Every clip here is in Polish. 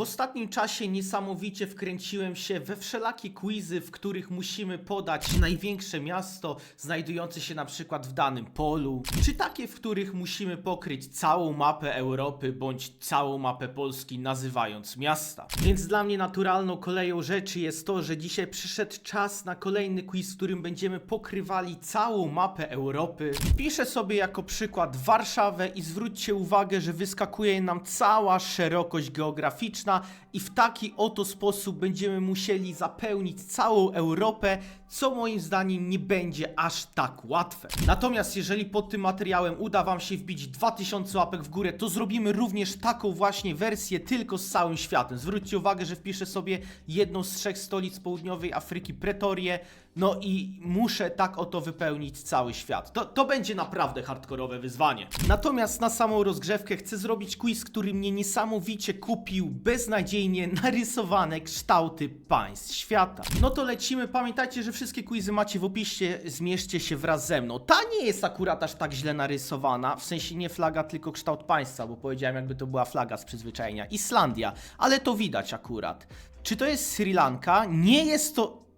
W ostatnim czasie niesamowicie wkręciłem się we wszelakie quizy, w których musimy podać największe miasto znajdujące się na przykład w danym polu, czy takie, w których musimy pokryć całą mapę Europy bądź całą mapę Polski nazywając miasta. Więc dla mnie naturalną koleją rzeczy jest to, że dzisiaj przyszedł czas na kolejny quiz, w którym będziemy pokrywali całą mapę Europy. Piszę sobie jako przykład Warszawę i zwróćcie uwagę, że wyskakuje nam cała szerokość geograficzna i w taki oto sposób będziemy musieli zapełnić całą Europę, co moim zdaniem nie będzie aż tak łatwe. Natomiast jeżeli pod tym materiałem uda Wam się wbić 2000 łapek w górę, to zrobimy również taką właśnie wersję tylko z całym światem. Zwróćcie uwagę, że wpiszę sobie jedną z trzech stolic południowej Afryki, Pretorię, no i muszę tak oto wypełnić cały świat. To, to będzie naprawdę hardkorowe wyzwanie. Natomiast na samą rozgrzewkę chcę zrobić quiz, który mnie niesamowicie kupił beznadziejnie narysowane kształty państw świata. No to lecimy. Pamiętajcie, że wszystkie quizy macie w opisie. Zmierzcie się wraz ze mną. Ta nie jest akurat aż tak źle narysowana. W sensie nie flaga, tylko kształt państwa, bo powiedziałem, jakby to była flaga z przyzwyczajenia. Islandia, ale to widać akurat. Czy to jest Sri Lanka? Nie jest to.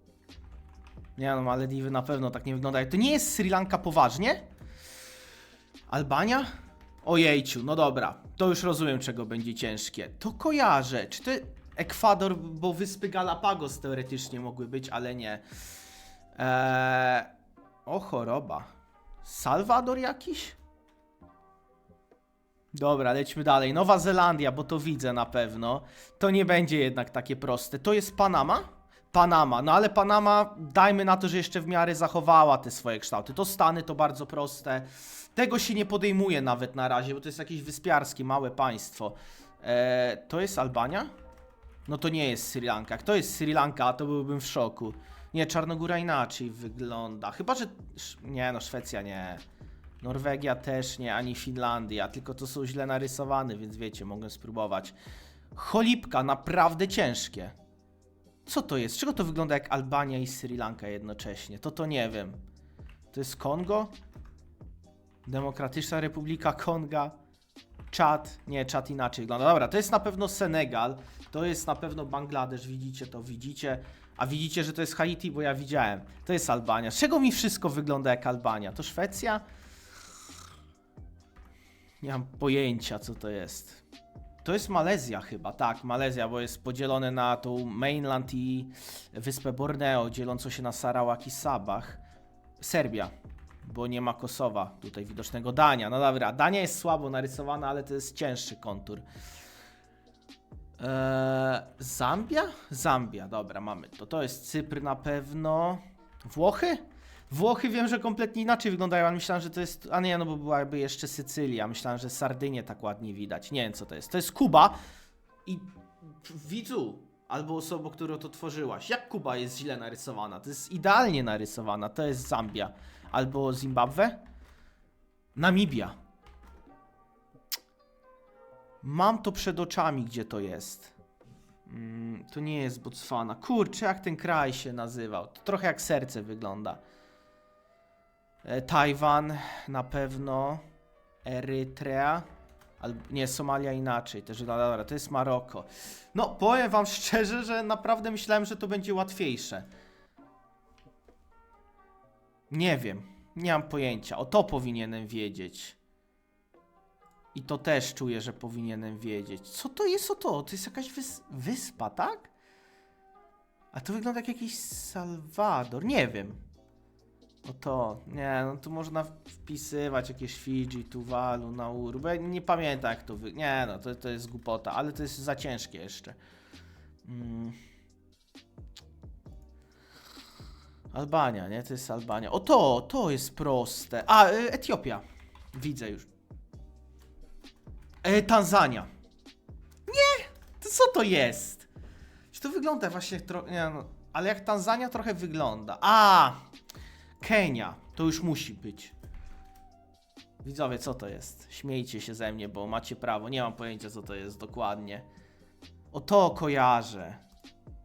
Nie no, Malediwy na pewno tak nie wyglądają. To nie jest Sri Lanka poważnie? Albania? Ojejciu, no dobra. To już rozumiem, czego będzie ciężkie. To kojarzę. Czy to Ekwador, bo wyspy Galapagos teoretycznie mogły być, ale nie. Eee... O choroba. Salwador jakiś? Dobra, lećmy dalej. Nowa Zelandia, bo to widzę na pewno. To nie będzie jednak takie proste. To jest Panama? Panama, no ale Panama, dajmy na to, że jeszcze w miarę zachowała te swoje kształty. To Stany to bardzo proste. Tego się nie podejmuje nawet na razie, bo to jest jakieś wyspiarskie, małe państwo. Eee, to jest Albania? No to nie jest Sri Lanka. Jak to jest Sri Lanka, to byłbym w szoku. Nie, Czarnogóra inaczej wygląda. Chyba, że... Nie, no Szwecja nie. Norwegia też nie, ani Finlandia, tylko to są źle narysowane, więc wiecie, mogę spróbować. Cholipka, naprawdę ciężkie. Co to jest? Czego to wygląda jak Albania i Sri Lanka jednocześnie? To to nie wiem. To jest Kongo? Demokratyczna Republika Konga? Czad? Nie, Czad inaczej wygląda. Dobra, to jest na pewno Senegal, to jest na pewno Bangladesz, widzicie to, widzicie. A widzicie, że to jest Haiti, bo ja widziałem. To jest Albania. Z czego mi wszystko wygląda jak Albania? To Szwecja? Nie mam pojęcia, co to jest. To jest Malezja chyba, tak, Malezja, bo jest podzielone na tą mainland i wyspę Borneo, dzielącą się na Sarawak i Sabah. Serbia, bo nie ma Kosowa, tutaj widocznego Dania. No dobra, Dania jest słabo narysowana, ale to jest cięższy kontur. Eee, Zambia? Zambia, dobra, mamy to. To jest Cypr na pewno. Włochy? Włochy wiem, że kompletnie inaczej wyglądają, ale myślałem, że to jest. A nie, no bo byłaby jeszcze Sycylia. Myślałem, że Sardynię tak ładnie widać. Nie wiem, co to jest. To jest Kuba i widzu, albo osoba, która to tworzyłaś. Jak Kuba jest źle narysowana? To jest idealnie narysowana. To jest Zambia. Albo Zimbabwe? Namibia. Mam to przed oczami, gdzie to jest. Mm, to nie jest Botswana. Kurczę, jak ten kraj się nazywał. To trochę jak serce wygląda. E, Tajwan na pewno. Erytrea. Albo, nie, Somalia inaczej też wygląda. Dobra, to jest Maroko. No, powiem wam szczerze, że naprawdę myślałem, że to będzie łatwiejsze. Nie wiem. Nie mam pojęcia. O to powinienem wiedzieć. I to też czuję, że powinienem wiedzieć. Co to jest o to? To jest jakaś wys wyspa, tak? A to wygląda jak jakiś Salwador. Nie wiem. O to, nie, no tu można wpisywać jakieś Fidżi, Tuwalu, Nauru, ja nie pamiętam jak to wy... Nie no, to, to jest głupota, ale to jest za ciężkie jeszcze. Mm. Albania, nie? To jest Albania. O to, to jest proste. A, y, Etiopia. Widzę już. E, Tanzania. Nie! To co to jest? Czy to wygląda właśnie trochę... Nie no, ale jak Tanzania trochę wygląda. A! Kenia. To już musi być. Widzowie, co to jest? Śmiejcie się ze mnie, bo macie prawo. Nie mam pojęcia, co to jest dokładnie. O to kojarzę.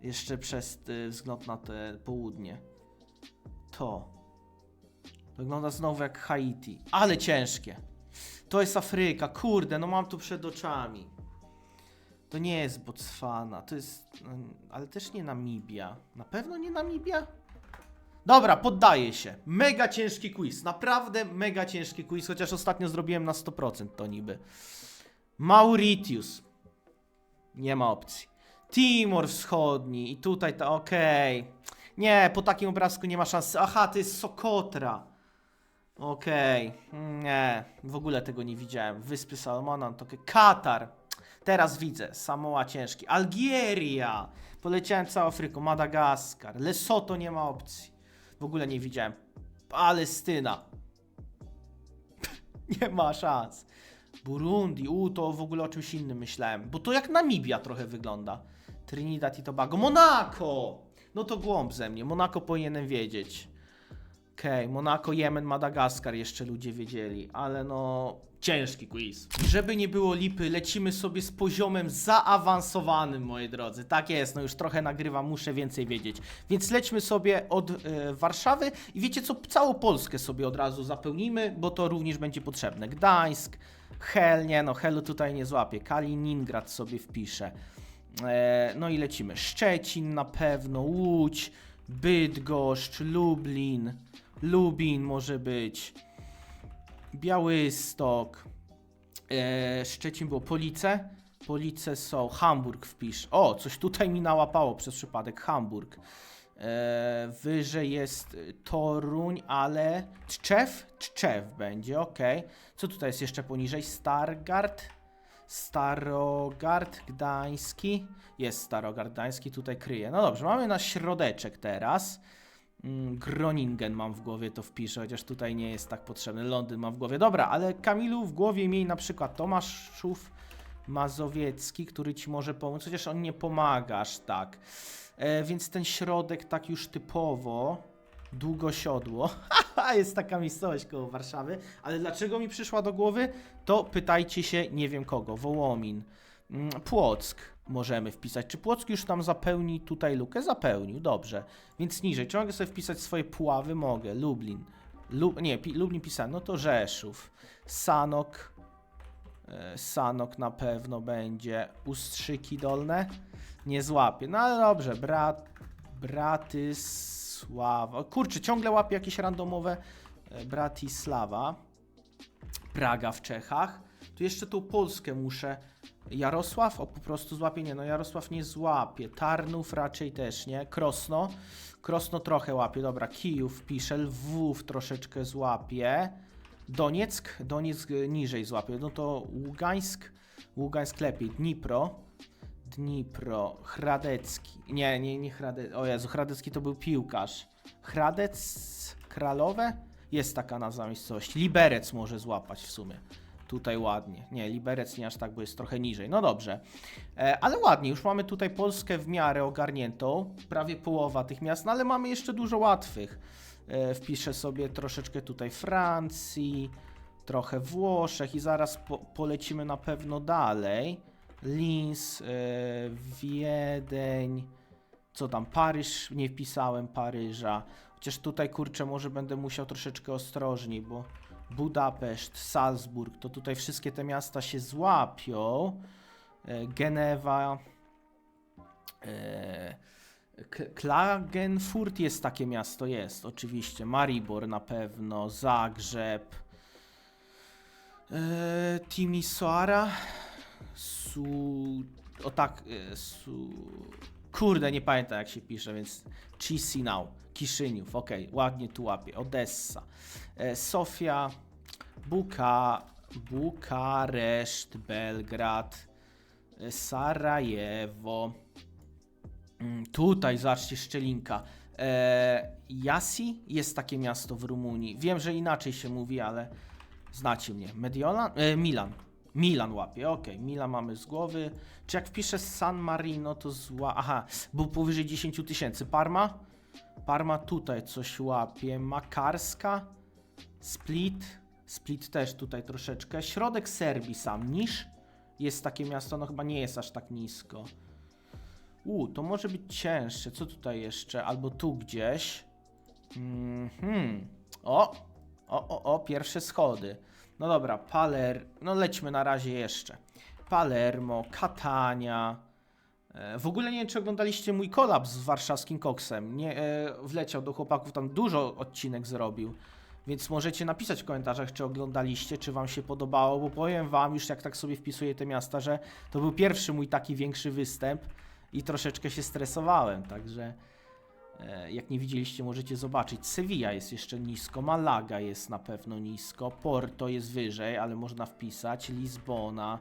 Jeszcze przez y, wzgląd na te południe. To. Wygląda znowu jak Haiti. Ale ciężkie. To jest Afryka. Kurde, no mam tu przed oczami. To nie jest Botswana, to jest. no, Ale też nie Namibia. Na pewno nie Namibia? Dobra, poddaję się. Mega ciężki quiz. Naprawdę mega ciężki quiz, chociaż ostatnio zrobiłem na 100% to niby. Mauritius. Nie ma opcji. Timor Wschodni i tutaj to okej. Nie, po takim obrazku nie ma szansy. Aha, to jest Sokotra. Okej. Nie, w ogóle tego nie widziałem. Wyspy Salomona, to okej. Katar. Teraz widzę. Samoa ciężki. Algieria. Poleciałem całą Afryką. Madagaskar. Lesoto nie ma opcji. W ogóle nie widziałem. Palestyna. nie ma szans. Burundi. U, to w ogóle o czymś innym myślałem. Bo to jak Namibia trochę wygląda. Trinidad i Tobago. Monako! No to głąb ze mnie. Monako powinienem wiedzieć. Okej, Monako, Jemen, Madagaskar jeszcze ludzie wiedzieli, ale no ciężki quiz. Żeby nie było lipy, lecimy sobie z poziomem zaawansowanym, moi drodzy. Tak jest, no już trochę nagrywam, muszę więcej wiedzieć. Więc lećmy sobie od e, Warszawy i wiecie co, całą Polskę sobie od razu zapełnimy, bo to również będzie potrzebne. Gdańsk, Hel, nie no, Helu tutaj nie złapię, Kaliningrad sobie wpiszę. E, no i lecimy. Szczecin na pewno, Łódź, Bydgoszcz, Lublin, Lubin może być, Białystok, e, Szczecin było, Police, Police są, Hamburg wpisz. O, coś tutaj mi nałapało przez przypadek, Hamburg. E, wyżej jest Toruń, ale Tczew? Tczew będzie, ok. Co tutaj jest jeszcze poniżej? Stargard? Starogard Gdański. Jest Starogard Gdański, tutaj kryje. No dobrze, mamy na środeczek teraz. Mm, Groningen mam w głowie, to wpiszę, chociaż tutaj nie jest tak potrzebny. Londyn mam w głowie. Dobra, ale Kamilu w głowie miej na przykład Tomaszów Mazowiecki, który ci może pomóc, chociaż on nie pomaga aż tak. E, więc ten środek tak już typowo, długosiodło, jest taka miejscowość koło Warszawy, ale dlaczego mi przyszła do głowy, to pytajcie się nie wiem kogo, Wołomin, Płock możemy wpisać. Czy Płock już nam zapełni tutaj lukę? Zapełnił, dobrze. Więc niżej, czy mogę sobie wpisać swoje Puławy? Mogę, Lublin. Lu nie, pi Lublin pisałem, no to Rzeszów, Sanok, E, Sanok na pewno będzie. Ustrzyki dolne? Nie złapie. No ale dobrze. Brat, Bratysława. Kurczę, ciągle łapie jakieś randomowe. e, Bratisława. Praga w Czechach. Tu jeszcze tą Polskę muszę. Jarosław? O, po prostu złapie. Nie, no Jarosław nie złapie. Tarnów raczej też nie. Krosno. Krosno trochę łapie. Dobra, Kijów pisze. Lwów troszeczkę złapie. Donieck, Donieck niżej złapie. No to Ługańsk, Ługańsk lepiej. Dnipro, Dnipro, Hradecki. Nie, nie, nie Hradecki. O Jezu, Hradecki to był piłkarz. Hradec, Kralowe? Jest taka nazwa miejscowości. Liberec może złapać w sumie. Tutaj ładnie. Nie, Liberec nie aż tak, bo jest trochę niżej. No dobrze. E, ale ładnie, już mamy tutaj Polskę w miarę ogarniętą. Prawie połowa tych miast, no ale mamy jeszcze dużo łatwych. E, wpiszę sobie troszeczkę tutaj Francji, trochę Włoszech i zaraz po, polecimy na pewno dalej. Linz, e, Wiedeń, co tam, Paryż, nie wpisałem Paryża. Chociaż tutaj, kurczę, może będę musiał troszeczkę ostrożniej, bo Budapeszt, Salzburg, to tutaj wszystkie te miasta się złapią. E, Genewa, e, Klagenfurt jest takie miasto, jest oczywiście. Maribor na pewno, Zagrzeb, e, Timisoara, Su... O tak, Su... Kurde, nie pamiętam jak się pisze, więc Chisinau, Kiszyniów, okej, ładnie tu łapie, Odessa, e, Sofia, Buka, Bukareszt, Belgrad, e, Sarajewo, Mm, Tutaj, zobaczcie, szczelinka. E, Jasi jest takie miasto w Rumunii. Wiem, że inaczej się mówi, ale znacie mnie. Mediolan? E, Milan. Milan łapie, okej. Milan mamy z głowy. Czy jak wpiszę San Marino, to zła... Aha, był powyżej 10 tysięcy. Parma? Parma tutaj coś łapie. Makarska? Split? Split też tutaj troszeczkę. Środek Serbii sam. Niż? Jest takie miasto, no chyba nie jest aż tak nisko. U, to może być cięższe. Co tutaj jeszcze? Albo tu gdzieś. Mhm. O! O, o, o, pierwsze schody. No dobra, Paler. No lećmy na razie jeszcze. Palermo, Katania. E, W ogóle nie wiem, czy oglądaliście mój kolaps z warszawskim koksem. Nie, e, wleciał do chłopaków, tam dużo odcinek zrobił. Więc możecie napisać w komentarzach, czy oglądaliście, czy wam się podobało, bo powiem wam już jak tak sobie wpisuję te miasta, że to był pierwszy mój taki większy występ i troszeczkę się stresowałem, także jak nie widzieliście, możecie zobaczyć. Sevilla jest jeszcze nisko, Malaga jest na pewno nisko, Porto jest wyżej, ale można wpisać, Lizbona,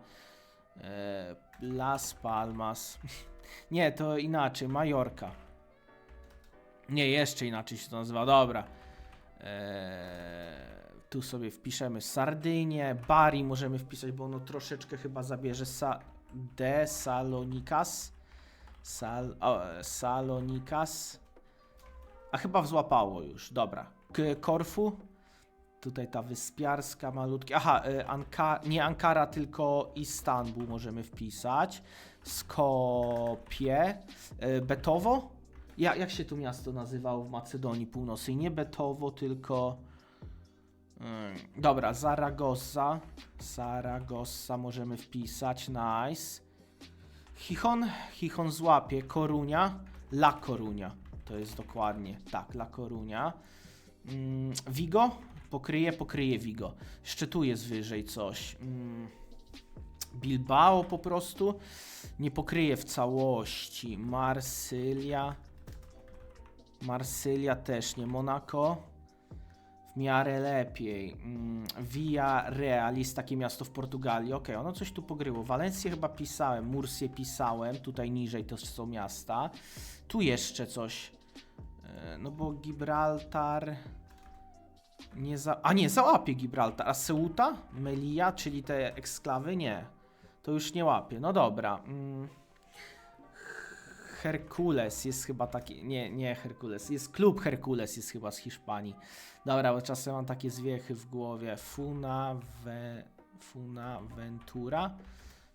e, Las Palmas. Nie, to inaczej, Majorka. Nie, jeszcze inaczej się to nazywa, dobra. Eee, tu sobie wpiszemy Sardynię, Bari możemy wpisać, bo ono troszeczkę chyba zabierze Sa de Salonikas. Sal o, e, Salonikas. A chyba złapało już, dobra. K Korfu. Tutaj ta wyspiarska malutki. Aha, e, Anka nie Ankara, tylko Istanbul możemy wpisać. Skopie. E, Betowo. Ja, jak się to miasto nazywało w Macedonii Północnej? Nie Betowo, tylko. Mm, dobra, Zaragoza. Zaragoza możemy wpisać. Nice. Chichon. Chichon złapie. Korunia. La Korunia. To jest dokładnie. Tak, La Korunia. Mm, Vigo. Pokryje, pokryje Vigo. Jeszcze tu jest wyżej coś. Mm, Bilbao po prostu. Nie pokryje w całości. Marsylia. Marsylia też nie. Monaco w miarę lepiej. Mm, Via Real jest takie miasto w Portugalii. Ok, ono coś tu pogryło. Walencję chyba pisałem, Murcję pisałem. Tutaj niżej to są miasta. Tu jeszcze coś. E, No bo Gibraltar. Nie za... A nie, załapie Gibraltar. A Ceuta? Melilla, czyli te eksklawy? Nie. To już nie łapie. No dobra. Mm. Herkules jest chyba taki. Nie, nie Herkules. Jest klub Herkules, jest chyba z Hiszpanii. Dobra, bo czasem mam takie zwiechy w głowie. Funa, ve, Funa Ventura.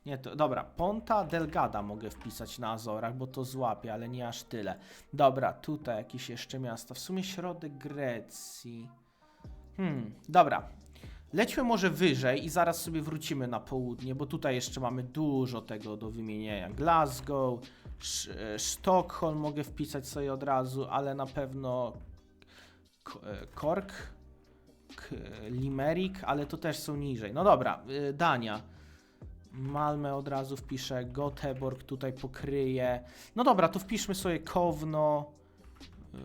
Nie, to dobra. Ponta Delgada mogę wpisać na Azorach, bo to złapie, ale nie aż tyle. Dobra, tutaj jakieś jeszcze miasta. W sumie środek Grecji. Hmm, dobra. Lećmy może wyżej i zaraz sobie wrócimy na południe, bo tutaj jeszcze mamy dużo tego do wymienienia. Glasgow, e, Sztokholm mogę wpisać sobie od razu, ale na pewno e, Cork, Limerick, ale to też są niżej. No dobra, y, Dania. Malmę od razu wpiszę, Göteborg tutaj pokryje. No dobra, to wpiszmy sobie Kowno. Yy,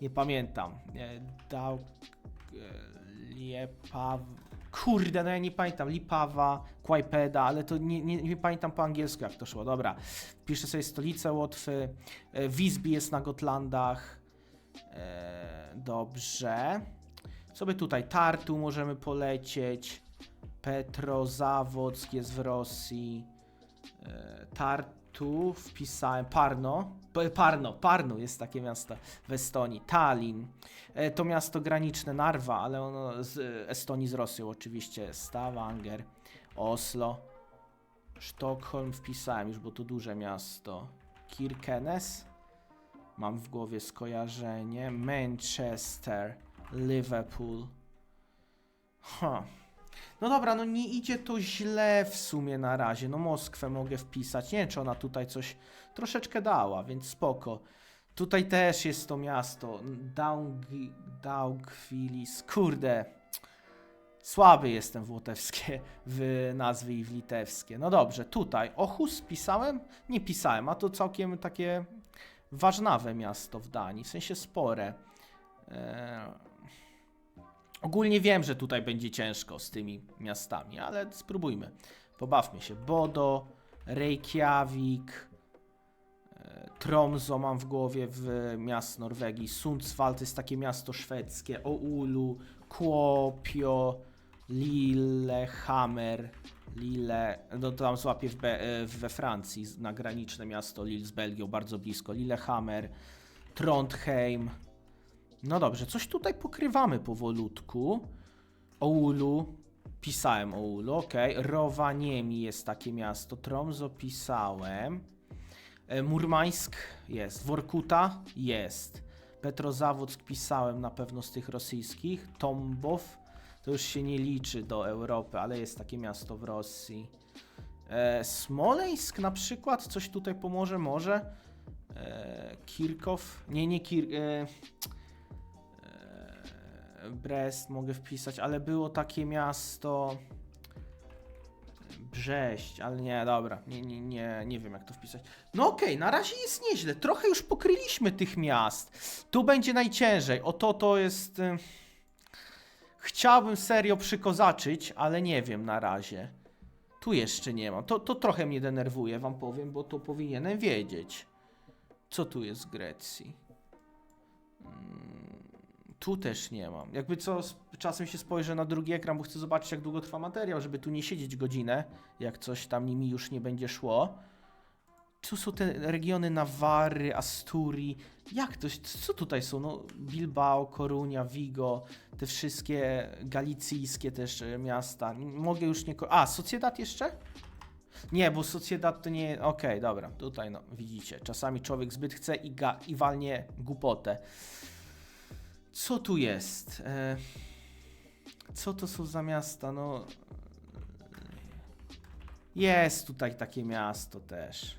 Nie pamiętam. Dał. e, Liepaw. Kurde, no ja nie pamiętam. Lipawa, Kłajpeda, ale to nie, nie, nie pamiętam po angielsku jak to szło. Dobra. Wpiszę sobie stolicę Łotwy. E, Visby jest na Gotlandach. E, Dobrze. Sobie tutaj Tartu możemy polecieć. Petrozawock jest w Rosji. E, Tartu wpisałem. Parno. Parno, Parno jest takie miasto w Estonii. Tallinn. E, To miasto graniczne Narwa, ale ono z Estonii z Rosją oczywiście. Stavanger. Oslo. Sztokholm wpisałem już, bo to duże miasto. Kirkenes. Mam w głowie skojarzenie. Manchester. Liverpool. Ha. No dobra, no nie idzie to źle w sumie na razie. No Moskwę mogę wpisać. Nie wiem, czy ona tutaj coś troszeczkę dała, więc spoko. Tutaj też jest to miasto. Daug- Daugwilis. Kurde. Słaby jestem w łotewskie w nazwy i w litewskie. No dobrze, tutaj. Ochus pisałem? Nie pisałem, a to całkiem takie ważnawe miasto w Danii, w sensie spore. Eee, ogólnie wiem, że tutaj będzie ciężko z tymi miastami, ale spróbujmy. Pobawmy się. Bodo, Reykjavik, e, Tromso mam w głowie w miast Norwegii, Sundsvall to jest takie miasto szwedzkie, Oulu, Kuopio, Lillehammer, Lille, no tam złapię w Be, e, we Francji, na graniczne miasto Lille z Belgią, bardzo blisko, Lillehammer, Trondheim. No dobrze, coś tutaj pokrywamy powolutku. Oulu, pisałem Oulu, ok. Rowaniemi jest takie miasto, Tromso pisałem. E, Murmańsk jest, Workuta jest. Petrozawock pisałem na pewno z tych rosyjskich. Tombow, To już się nie liczy do Europy, ale jest takie miasto w Rosji. E, Smoleńsk na przykład, coś tutaj pomoże, może. E, Kirkow, nie, nie Kir... E, Brest mogę wpisać, ale było takie miasto... Brześć, ale nie, dobra, nie, nie, nie, nie wiem jak to wpisać. No okej, na razie jest nieźle, trochę już pokryliśmy tych miast. Tu będzie najciężej, o to jest... y, Chciałbym serio przykozaczyć, ale nie wiem na razie. Tu jeszcze nie mam, to, to trochę mnie denerwuje, wam powiem, bo to powinienem wiedzieć. Co tu jest z Grecji? Mm, Tu też nie mam. Jakby co, czasem się spojrzę na drugi ekran, bo chcę zobaczyć, jak długo trwa materiał, żeby tu nie siedzieć godzinę, jak coś tam nimi już nie będzie szło. Tu są te regiony Nawary, Asturii. Jak to? Co tutaj są? No, Bilbao, Korunia, Vigo, te wszystkie galicyjskie też e, miasta. Mogę już nie. A, Sociedad jeszcze? Nie, bo Sociedad to nie. Okej, dobra, tutaj no, widzicie. Czasami człowiek zbyt chce i, ga... i walnie głupotę. Co tu jest? E... Co to są za miasta? No. Jest tutaj takie miasto też.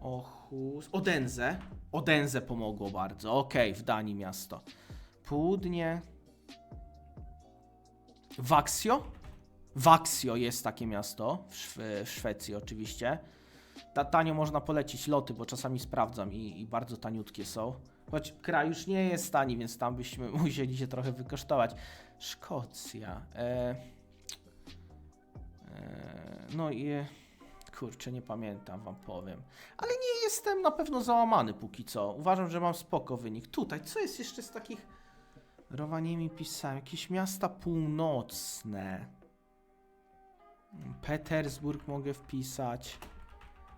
Ochus. Odense. Odense pomogło bardzo. Okej, w Danii miasto. Południe. Vaxio? Vaxio jest takie miasto w, w Szwecji oczywiście. Ta, tanio można polecić loty, bo czasami sprawdzam i, i bardzo taniutkie są. Choć kraj już nie jest tani, więc tam byśmy musieli się trochę wykosztować. Szkocja. E, e, no i... Kurczę, nie pamiętam, wam powiem. Ale nie jestem na pewno załamany póki co. Uważam, że mam spoko wynik. Tutaj, co jest jeszcze z takich... Rowaniemi pisałem. Jakieś miasta północne. Petersburg mogę wpisać.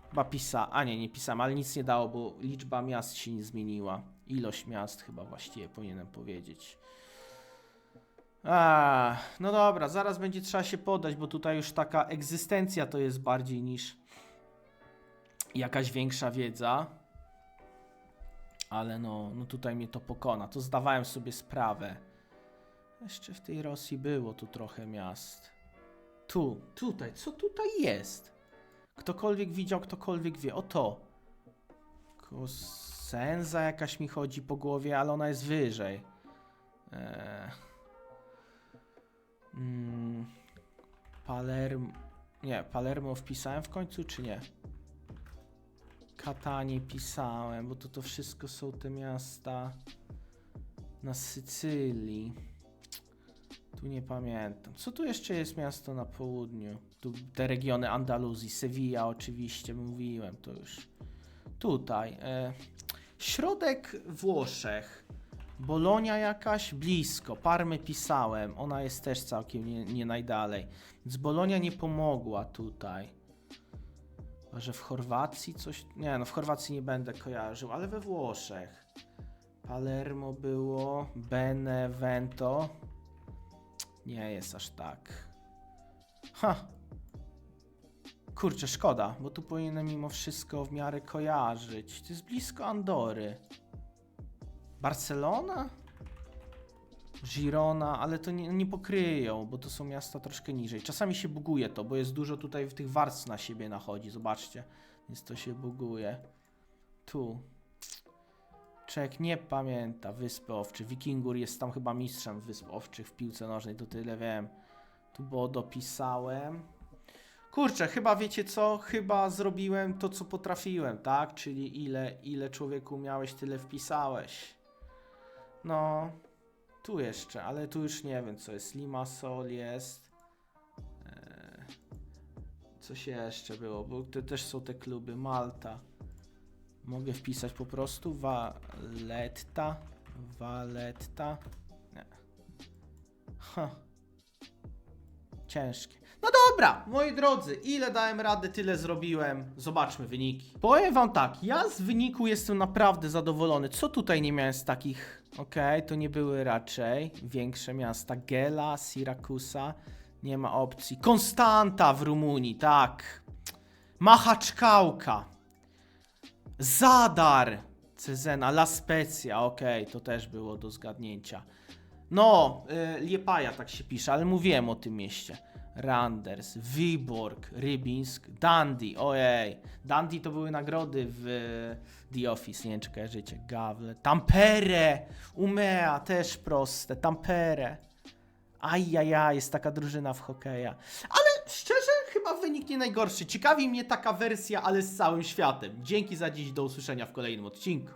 Chyba pisa... A nie, nie pisałem, ale nic nie dało, bo liczba miast się nie zmieniła. Ilość miast chyba właściwie powinienem powiedzieć. A, no dobra, zaraz będzie trzeba się podać, bo tutaj już taka egzystencja to jest bardziej niż jakaś większa wiedza. Ale no, no tutaj mnie to pokona. To zdawałem sobie sprawę. Jeszcze w tej Rosji było tu trochę miast. Tu, tutaj, co tutaj jest? Ktokolwiek widział, ktokolwiek wie. O to. Kosenza jakaś mi chodzi po głowie, ale ona jest wyżej. Eee. Mm, Palermo. Nie, Palermo wpisałem w końcu, czy nie? Katanie pisałem, bo to to wszystko są te miasta na Sycylii. Tu nie pamiętam. Co tu jeszcze jest miasto na południu? Tu te regiony Andaluzji, Sevilla oczywiście, mówiłem to już. Tutaj. E, środek Włoszech. Bolonia jakaś blisko, Parmy pisałem, ona jest też całkiem nie, nie najdalej. Więc Bolonia nie pomogła tutaj. Chyba, że w Chorwacji coś. Nie, no w Chorwacji nie będę kojarzył, ale we Włoszech. Palermo było, Benevento. Nie jest aż tak. Ha! Kurczę, szkoda, bo tu powinienem mimo wszystko w miarę kojarzyć. To jest blisko Andory. Barcelona? Girona, ale to nie, nie pokryją, bo to są miasta troszkę niżej. Czasami się buguje to, bo jest dużo tutaj w tych warstw na siebie nachodzi, zobaczcie. Więc to się buguje. Tu. Czek nie pamięta, Wyspy Owcze. Wikingur jest tam chyba mistrzem Wysp Owczych w piłce nożnej, to tyle wiem. Tu było dopisałem. Kurczę, chyba wiecie co? Chyba zrobiłem to, co potrafiłem, tak? Czyli ile, ile człowieku miałeś, tyle wpisałeś. No, tu jeszcze, ale tu już nie wiem, co jest. Limassol jest. Eee, coś jeszcze było, bo to też są te kluby. Malta. Mogę wpisać po prostu Valletta. Valletta. Nie. Ha. Ciężkie. No dobra, moi drodzy, ile dałem rady, tyle zrobiłem. Zobaczmy wyniki. Powiem wam tak, ja z wyniku jestem naprawdę zadowolony. Co tutaj nie miałem z takich... Okej, to nie były raczej większe miasta. Gela, Sirakusa, nie ma opcji. Konstanta w Rumunii, tak. Machaczkałka. Zadar. Cezena, La Spezia, okej, to też było do zgadnięcia. No, y, Liepaja tak się pisze, ale mówiłem o tym mieście. Randers, Wyborg, Rybinsk, Dundee, ojej. Dundee to były nagrody w y, The Office, nie wiem czy kojarzycie. Gawle, Tampere, Umea, też proste, Tampere. Ajajaj, jest taka drużyna w hokeja. Ale szczerze, chyba wynik nie najgorszy. Ciekawi mnie taka wersja, ale z całym światem. Dzięki za dziś, do usłyszenia w kolejnym odcinku.